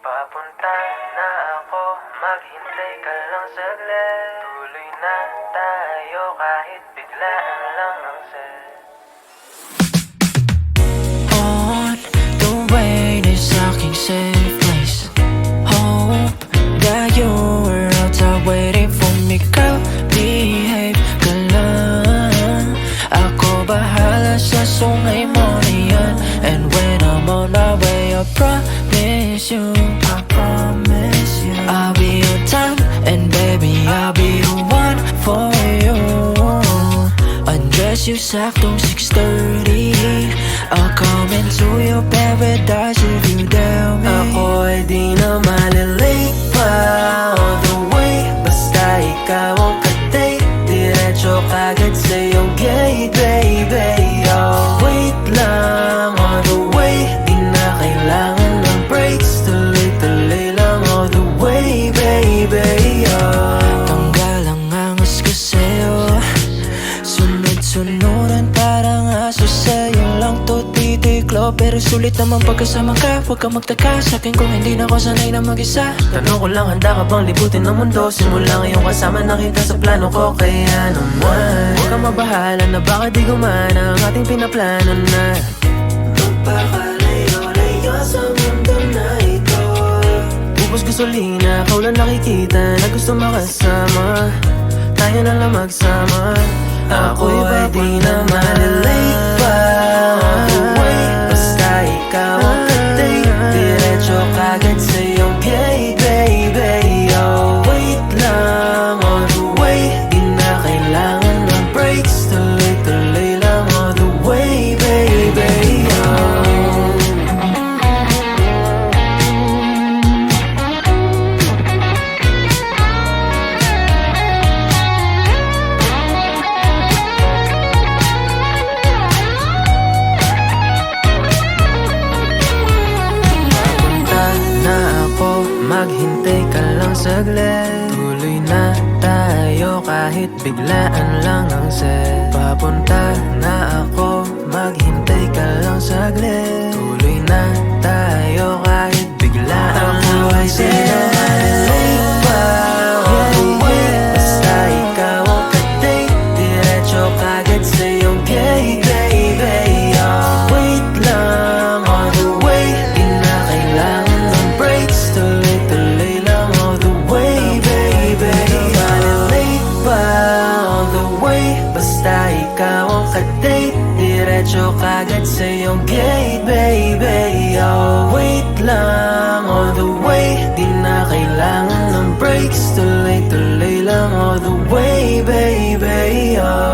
Papunta na ako, maghintay ka lang saglit Tuloy na tayo kahit biglaan lang ang set on the way to aking safe place. Hope that you were waiting for me, girl. Behave ka lang. Ako bahala sa sungay mo na yan. And when I'm on my way, promise you, I promise you, I'll be on time. And baby, I'll be the one for you. Undress you saktong 6.30 I'll come into your paradise if you tell me Ako ay di na malilate Sunod-sunuran parang aso sa'yo lang to titiklo Pero sulit naman pagkasama ka Huwag ka magtaka. Sa'kin kung hindi na ako sanay na mag-isa. Tanong ko lang, handa ka bang libutin ng mundo? Simula ngayong kasama na kita sa plano ko Kaya naman Huwag kang mabahala na baka di gumana Ang ating pinaplano na. Magpakalayo-layo sa mundo na ito. Bubos gasolina, ikaw lang nakikita Na gusto makasama. Tayo na lang magsama Ako'y di na malilate maghintay ka lang saglit. Tuloy na tayo kahit biglaan lang ang set. Papunta na ako, maghintay ka lang saglit ikaw ang ka-date Diretso kagad sa iyong gate, baby Oh, wait lang all the way. Di na kailangan ng breaks Tuloy-tuloy lang all the way, baby Oh